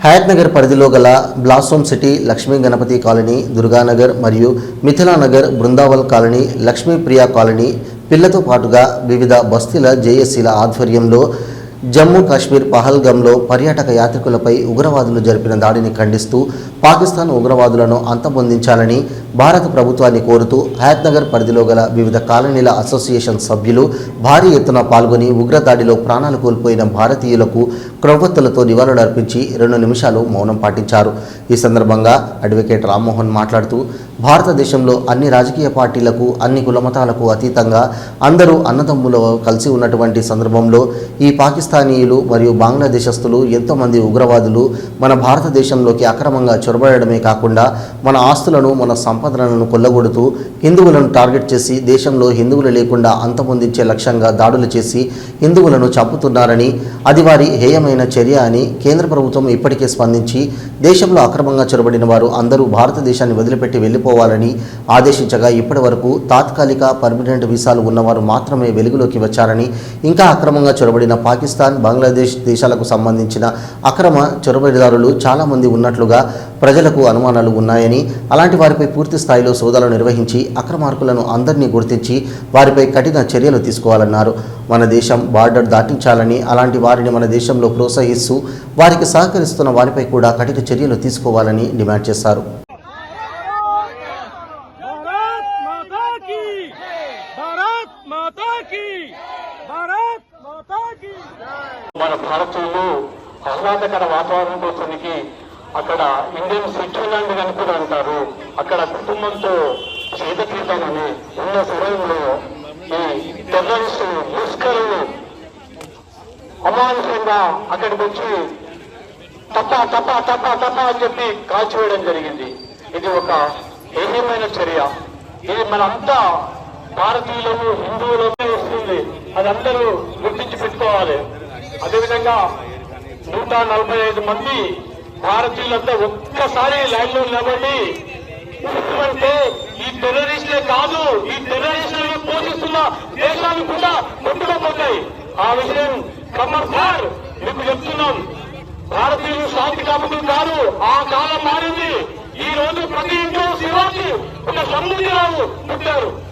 హయత్ నగర్ పరిధిలో గల blossom city Lakshmi Ganapati colony Durganagar మరియు మిథిలానగర్ బృందావల్ కాలనీ లక్ష్మీ ప్రియా కాలనీ పిల్లతో పాటుగా వివిధ బస్తీల జేఏసీల ఆధ్వర్యంలో జమ్మూ కాశ్మీర్ పహల్గంలో పర్యాటక యాత్రికులపై ఉగ్రవాదులు జరిపిన దాడిని ఖండిస్తూ పాకిస్తాన్ ఉగ్రవాదులను అంతమొందించాలని భారత ప్రభుత్వాన్ని కోరుతూ హయాత్నగర్ పరిధిలో గల వివిధ కాలనీల అసోసియేషన్ సభ్యులు భారీ ఎత్తున పాల్గొని ఉగ్రదాడిలో ప్రాణాలు కోల్పోయిన భారతీయులకు క్రొవ్వొత్తులతో నివాళులర్పించి రెండు నిమిషాలు మౌనం పాటించారు. ఈ సందర్భంగా అడ్వకేట్ రామ్మోహన్ మాట్లాడుతూ భారతదేశంలో అన్ని రాజకీయ పార్టీలకు అన్ని కులమతాలకు అతీతంగా అందరూ అన్నదమ్ములు కలిసి ఉన్నటువంటి సందర్భంలో ఈ పాకిస్తానీయులు మరియు బంగ్లాదేశస్తులు ఎంతోమంది ఉగ్రవాదులు మన భారతదేశంలోకి అక్రమంగా చొరబడమే కాకుండా మన ఆస్తులను మన సంపదలను కొల్లగొడుతూ హిందువులను టార్గెట్ చేసి దేశంలో హిందువులు లేకుండా అంతమొందించే లక్ష్యంగా దాడులు చేసి హిందువులను చంపుతున్నారని అది వారి హేయమైన చర్య అని కేంద్ర ప్రభుత్వం ఇప్పటికే స్పందించి దేశంలో అక్రమంగా చొరబడిన వారు అందరూ భారతదేశాన్ని వదిలిపెట్టి వెళ్ళిపోవాలని ఆదేశించగా ఇప్పటి వరకు తాత్కాలిక పర్మనెంట్ వీసాలు ఉన్నవారు మాత్రమే వెలుగులోకి వచ్చారని ఇంకా అక్రమంగా చొరబడిన పాకిస్తాన్ బంగ్లాదేశ్ దేశాలకు సంబంధించిన అక్రమ చొరబడిదారులు చాలామంది ఉన్నట్లుగా ప్రజలకు అనుమానాలు ఉన్నాయని అలాంటి వారిపై పూర్తి పూర్తి స్థాయిలో సోదాలు నిర్వహించి అక్రమార్కులను అందరినీ గుర్తించి వారిపై కఠిన చర్యలు తీసుకోవాలన్నారు. మన దేశం బార్డర్ దాటించాలని అలాంటి వారిని మన దేశంలో ప్రోత్సహిస్తూ వారికి సహకరిస్తున్న వారిపై కూడా కఠిన చర్యలు తీసుకోవాలని డిమాండ్ చేశారు. మన భారతంలో ఆహ్లాదకర వాతావరణం కోసానికి అక్కడ ఇండియన్ స్విట్జర్లాండ్ అని కూడా అంటారు. అక్కడ కుటుంబంతో చేతకీతామని ఉన్న సమయంలో ఈ టెర్రరిస్టు ముస్కరులు అమానుషంగా అక్కడికి వచ్చి తప్ప తప్ప తప్ప తప్ప అని చెప్పి కాల్చివేయడం జరిగింది. ఇది ఒక హేయమైన చర్య. ఇది మనంతా భారతీయులను హిందువులమే వస్తుంది. అది అందరూ గుర్తించి పెట్టుకోవాలి. అదేవిధంగా నూట నలభై ఐదు మంది భారతీయులంతా ఒక్కసారి లైన్లో నిలబడి అంటే ఈ టెర్రరిస్టులే కాదు ఈ టెర్రరిస్టులను పోషిస్తున్న దేశాలు కూడా కొట్టుకోపోతాయి. ఆ విషయం ఖబర్దార్ మీకు చెప్తున్నాం. భారతీయులు శాంతి కాపుకులు కాదు ఆ కాలం మారింది. ఈ రోజు ప్రతి ఇంట్లో శివాజీ ఒక రావు పుట్టారు.